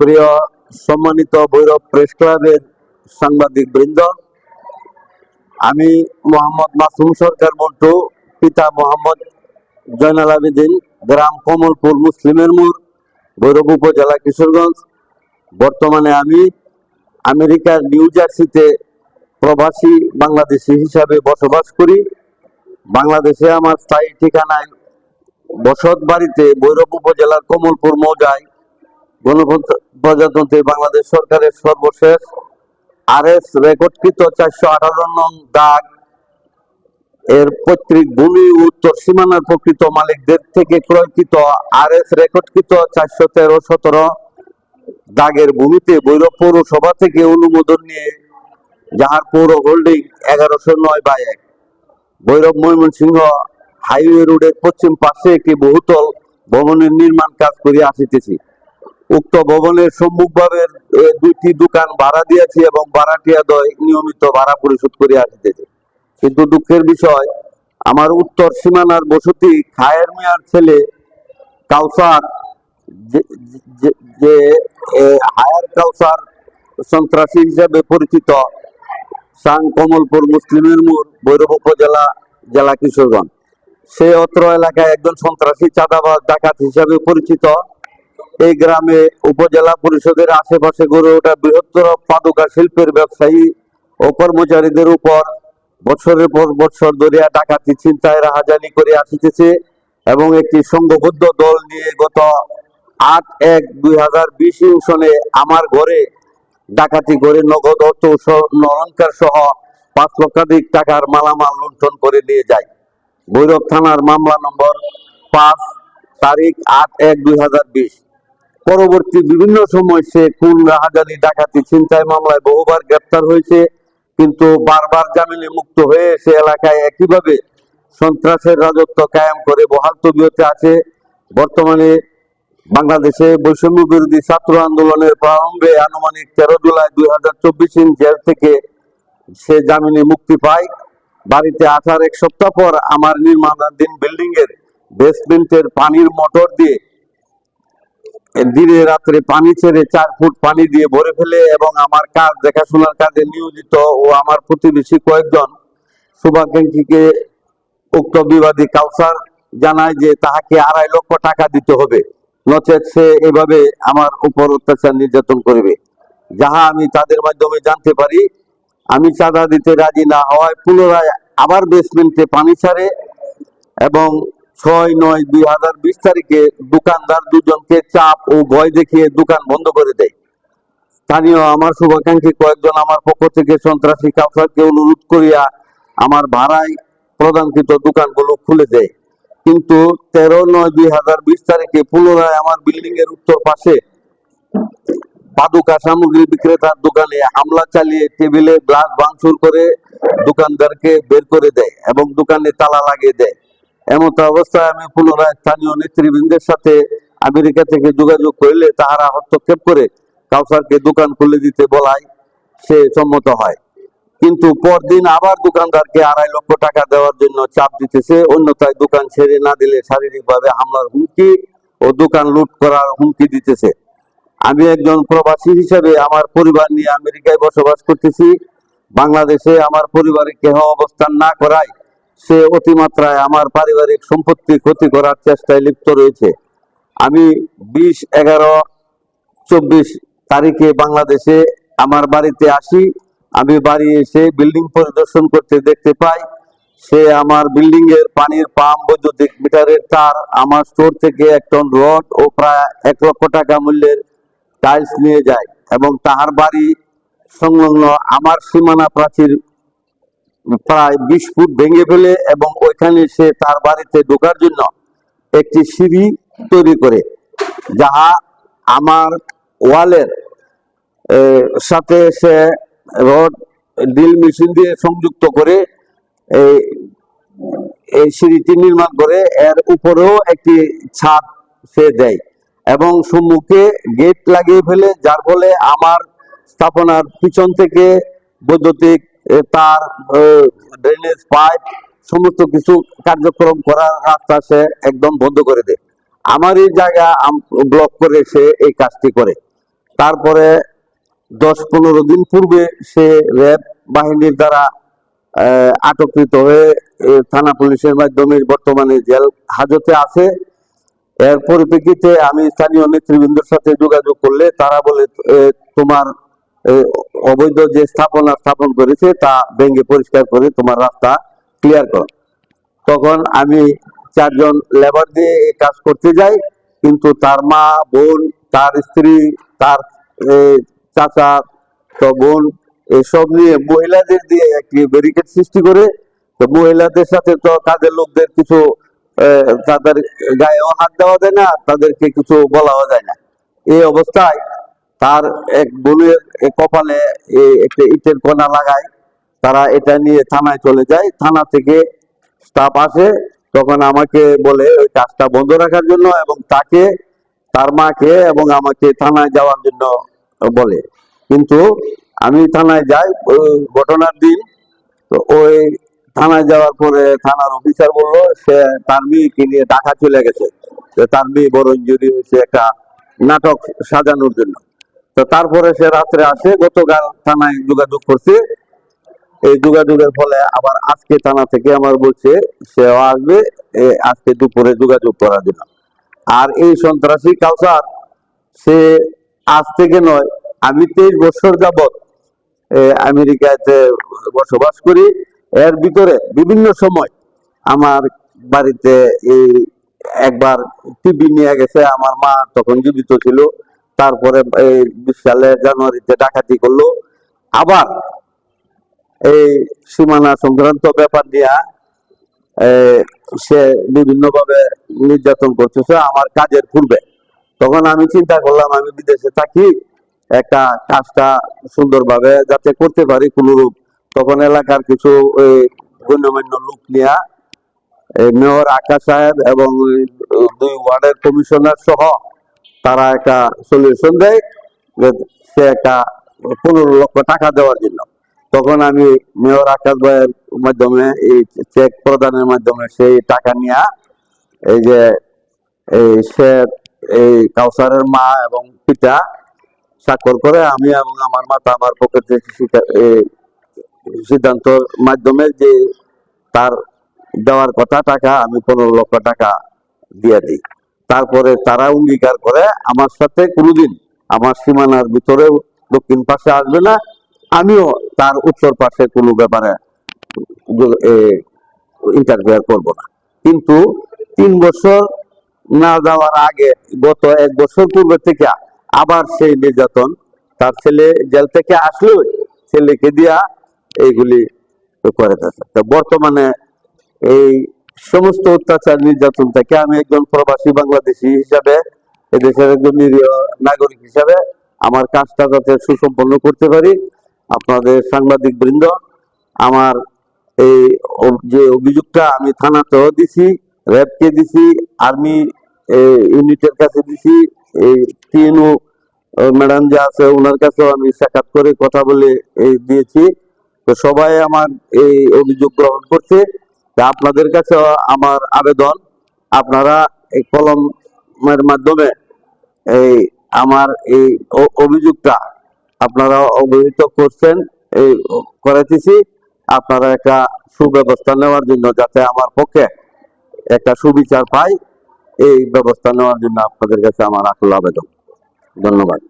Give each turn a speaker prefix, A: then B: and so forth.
A: প্রিয় সম্মানিত ভৈরব প্রেস ক্লাবের সাংবাদিক বৃন্দ, আমি মোহাম্মদ মাসুম সরকার মন্টু পিতা মোহাম্মদ জয়নাল আবেদিন, গ্রাম কমলপুর মুসলিমের মোড়, ভৈরব উপজেলা কিশোরগঞ্জ। বর্তমানে আমি আমেরিকার নিউ জার্সিতে প্রবাসী বাংলাদেশি হিসাবে বসবাস করি। বাংলাদেশে আমার স্থায়ী ঠিকানায় বসত বাড়িতে ভৈরব উপজেলার কমলপুর মৌজায় গণপ্রজাতন্ত্রী বাংলাদেশ সরকারের সর্বশেষ আর এস রেকর্ডকৃত চারশো আঠারো নং দাগ। এর পৈতৃক ভূমি উত্তর সীমানার প্রকৃত মালিকদের থেকে ক্রয়কৃত আর এস রেকর্ডকৃত চারশো তেরো সতেরো দাগের ভূমিতে ভৈরব পৌরসভা থেকে অনুমোদন নিয়ে যাহার পৌর হোল্ডিং এগারোশো নয় বাই এক। ভৈরব ময়মনসিংহ হাইওয়ে রোডের পশ্চিম পাশে একটি বহুতল ভবনের নির্মাণ কাজ করিয়া আসিতেছি। উক্ত ভবনের সম্মুখভাবের এ, দুইটি দোকান ভাড়া দিয়েছি এবং ভাড়াটিয়া দয় নিয়মিত ভাড়া পরিশোধ করিয়া আসিতেছে। কিন্তু দুঃখের বিষয় আমার উত্তর সীমানার বসতি খায়ের মিয়ার ছেলে কাউসার যে হায়ার কাউসার সন্ত্রাসী হিসেবে পরিচিত সাং কমলপুর মুসলিমের মোড় ভৈরব উপজেলা জেলা কিশোরগঞ্জ। সে অত্র এলাকায় একজন সন্ত্রাসী চাঁদাবাজ ডাকাত হিসাবে পরিচিত। এই গ্রামে উপজেলা পরিষদের আশেপাশে গড়ে ওঠা বৃহত্তর পাদুকা শিল্পের ব্যবসায়ী ও কর্মচারীদের উপর বছরের পর বছর ধরিয়া ডাকাতি চিন্তায় রাহাজানি করে আসিতেছে এবং একটি সংঘবদ্ধ দল নিয়ে গত আট এক দুই হাজার বিশ সনে আমার ঘরে ডাকাতি করে নগদ অর্থ সহ- সহ পাঁচ লক্ষাধিক টাকার মালামাল লুণ্ঠন করে নিয়ে যায়। ভৈরব থানার মামলা নম্বর পাঁচ, তারিখ আট এক দুই হাজার বিশ। পরবর্তী বিভিন্ন সময় সে খুন, রাহাজানি, ডাকাতি, ছিনতাই মামলায় বহুবার গ্রেপ্তার হয়েছে, কিন্তু বারবার জামিনে মুক্ত হয়ে সে এলাকায় একইভাবে সন্ত্রাসের রাজত্ব কায়েম করে বহাল তবিয়তে আছে। বর্তমানে বাংলাদেশে বৈষম্য বিরোধী ছাত্র আন্দোলনের প্রারম্ভে আনুমানিক তেরো জুলাই দুই হাজার চব্বিশ জেল থেকে সে জামিনে মুক্তি পায়। বাড়িতে আসার এক সপ্তাহ পর আমার নির্মাণাধীন বিল্ডিং এর বেসমেন্টের পানির মোটর দিয়ে দিনে রাত্রে পানি ছেড়ে চার ফুট পানি দিয়ে ভরে ফেলে এবং আমার কাজ, দেখাশোনার কাজে নিয়োজিত ও আমার প্রতিবেশী কয়েকজন শুভাকাঙ্ক্ষীকে উক্ত বিবাদী কাউসার জানায় যে তাহাকে আড়াই লক্ষ টাকা দিতে হবে। নচেত সে এভাবে আমার উপর অত্যাচার নির্যাতন করবে। যাহা আমি তাদের মাধ্যমে জানতে পারি, আমি চাঁদা দিতে রাজি না হওয়ায় পুনরায় আবার বেসমেন্টে পানি ছাড়ে এবং ছয় নয় দুই হাজার বিশ তারিখে দোকানদার দুজনকে চাপ ও ভয় দেখিয়ে দোকান বন্ধ করে দেয়। স্থানীয় আমার শুভাকাঙ্ক্ষী কয়েকজন আমার পক্ষ থেকে সন্ত্রাসী কাউসারকে অনুরোধ করিয়া আমার ভাড়ায় প্রদানকৃত দোকানগুলো খুলে দেয়। কিন্তু তেরো নয় দুই হাজার বিশ তারিখে পুনরায় আমার বিল্ডিং এর উত্তর পাশে পাদুকা সামগ্রী বিক্রেতার দোকানে হামলা চালিয়ে টেবিলে গ্লাস ভাঙচুর করে দোকানদারকে বের করে দেয় এবং দোকানে তালা লাগিয়ে দেয়। এমত অবস্থায় আমি পুনরায় স্থানীয় নেতৃবৃন্দের সাথে আমেরিকা থেকে যোগাযোগ করলে তাহারা হস্তক্ষেপ করে কাউসারকে দোকান খুলে দিতে বলায় সে সম্মত হয়। কিন্তু পরদিন আবার দোকানদারকে আড়াই লক্ষ টাকা দেওয়ার জন্য চাপ দিতেছে। অন্যথায় দোকান ছেড়ে না দিলে শারীরিকভাবে হামলার হুমকি ও দোকান লুট করার হুমকি দিতেছে। আমি একজন প্রবাসী হিসেবে আমার পরিবার নিয়ে আমেরিকায় বসবাস করতেছি। বাংলাদেশে আমার পরিবারে কেহ অবস্থান না করায় সে অতিমাত্রায় আমার পারিবারিক সম্পত্তি ক্ষতি করার চেষ্টায় লিপ্ত রয়েছে। আমি বিশ, এগারো, চব্বিশ তারিখে বাংলাদেশে আমার বাড়িতে আসি। আমি বাড়ি এসে বিল্ডিং পরিদর্শন করতে দেখতে পাই। সে আমার বিল্ডিং এর পানির পাম্প, বৈদ্যুতিক মিটারের তার, আমার স্টোর থেকে এক টন রড ও প্রায় এক লক্ষ টাকা মূল্যের টাইলস নিয়ে যায় এবং তাহার বাড়ি সংলগ্ন আমার সীমানা প্রাচীর প্রায় বিশ ফুট ভেঙে ফেলে এবং ওইখানে সে তার বাড়িতে ঢোকার জন্য একটি সিঁড়ি তৈরি করে, যাহা আমার ওয়ালের সাথে সে রড, ড্রিল মেশিন দিয়ে সংযুক্ত করে এই এই সিঁড়িটি নির্মাণ করে, এর উপরেও একটি ছাদ সে দেয় এবং সম্মুখে গেট লাগিয়ে ফেলে, যার ফলে আমার স্থাপনার পিছন থেকে বৈদ্যুতিক তার ড্রেনেজ পাইপ সমস্ত কিছু কার্যক্রম করার রাস্তা সে একদম বন্ধ করে দেয়। আমার এই জায়গা ব্লক করে সে এই কাজটি করে। তারপরে দশ পনেরো দিন পূর্বে সে র্যাব বাহিনীর দ্বারা আহ, আটককৃত হয়ে থানা পুলিশের মাধ্যমে বর্তমানে জেল হাজতে আছে। এর পরিপ্রেক্ষিতে আমি স্থানীয় নেতৃবৃন্দের সাথে যোগাযোগ করলে তারা বলে তোমার অবৈধ যে স্থাপনা স্থাপন করেছে, তা ভেঙে পরিষ্কার করে তোমার রাস্তা ক্লিয়ার করো। তখন আমি চারজন লেবার দিয়ে কাজ করতে যাই, কিন্তু তার মা, বোন, তার স্ত্রী, তার চাচা, তো বোন, এসব নিয়ে মহিলাদের দিয়ে একটি ব্যারিকেড সৃষ্টি করে, তো মহিলাদের সাথে তো কাজের লোকদের কিছু তাদের গায়েও হাত দেওয়া যায় না, তাদেরকে কিছু বলাও যায় না। এই অবস্থায় তার এক এ কপালে একটা ইটের কোনা লাগায়, তারা এটা নিয়ে থানায় চলে যায়। থানা থেকে স্টাফ আসে, তখন আমাকে বলে ওই কাজটা বন্ধ রাখার জন্য এবং তাকে, তার মাকে এবং আমাকে থানায় যাওয়ার জন্য বলে। কিন্তু আমি থানায় যাই ঘটনার দিন, তো ওই থানায় যাওয়ার পরে থানার অফিসার বলল, সে তার মেয়েকে নিয়ে ঢাকা চলে গেছে। তার মেয়ে বড় ইঞ্জুরি হয়েছে, একটা নাটক সাজানোর জন্য। তো তারপরে সে রাত্রে আসে গতকাল থানায় যোগাযোগ করছে। এই যোগাযোগের ফলে আবার আজকে থানা থেকে আমার বলছে সেও আসবে আজকে দুপুরে যোগাযোগ করার জন্য। আর এই সন্ত্রাসী কালচার সে আজ থেকে নয় আমি তেইশ বছর যাবত এ, আমেরিকাতে বসবাস করি। এর ভিতরে বিভিন্ন সময় আমার বাড়িতে এই একবার টিভি নিয়ে গেছে আমার মা তখন জীবিত ছিল। তারপরে এই বিশ সালে জানুয়ারিতে ডাকাতি করল। আবার এই সীমানা সংক্রান্ত ব্যাপার নিয়ে সে বিভিন্ন ভাবে নির্যাতন করতেছে আমার কাজের পূর্বে। তখন আমি চিন্তা করলাম, আমি বিদেশে থাকি, একটা কাজটা সুন্দরভাবে যাতে করতে পারি কোনরূপ। তখন এলাকার কিছু গণ্যমান্য লোক নিয়ে মেয়র আকাশ সাহেব এবং দুই ওয়ার্ডের কমিশনার সহ তারা একটা সলিউশন দেয় যে সে একটা পনেরো লক্ষ টাকা দেওয়ার জন্য। তখন আমি মেয়র আকাশ ভাইয়ের মাধ্যমে এই চেক প্রদানের মাধ্যমে সেই টাকা নিয়ে এই যে এই সে এই কাউসারের মা এবং পিতা স্বাক্ষর করে আমি এবং আমার মাতা আমার থেকে সিদ্ধান্ত- মাধ্যমে যে তার দেওয়ার কথা টাকা আমি পনেরো লক্ষ টাকা দিয়ে দিই। তারপরে তারা অঙ্গীকার করে আমার সাথে কোনোদিন আমার সীমানার ভিতরেও দক্ষিণ পাশে আসবে না। আমিও তার উত্তর পাশে কোনো ব্যাপারে ইন্টারফেয়ার করব না। কিন্তু তিন বছর না যাওয়ার আগে, গত এক বছর পূর্বে থেকে আবার সেই নির্যাতন, তার ছেলে জেল থেকে আসলেও ছেলেকে দিয়া এইগুলি করে থাকে তো বর্তমানে এই সমস্ত অত্যাচার নির্যাতন থেকে আমি একজন প্রবাসী বাংলাদেশি হিসাবে, এদেশের একজন নিরীহ নাগরিক হিসাবে আমার কাজটা যাতে সুসম্পন্ন করতে পারি। আপনাদের সাংবাদিক বৃন্দ, আমার এই যে অভিযোগটা আমি থানাতেও দিছি, র্যাবকে দিছি, আর্মি ইউনিটের কাছে দিছি, এই টিএনও ম্যাডাম যে আছে ওনার কাছেও আমি সাক্ষাৎ করে কথা বলে দিয়েছি। তো সবাই আমার এই অভিযোগ গ্রহণ করছে। তা আপনাদের কাছে আমার আবেদন। আপনারা এই কলমের মাধ্যমে এই আমার এই অভিযোগটা আপনারা অবহিত করছেন, এই করেছি। আপনারা একটা সুব্যবস্থা নেওয়ার জন্য যাতে আমার পক্ষে একটা সুবিচার পাই, এই ব্যবস্থা নেওয়ার জন্য আপনাদের কাছে আমার আকুল আবেদন। ধন্যবাদ।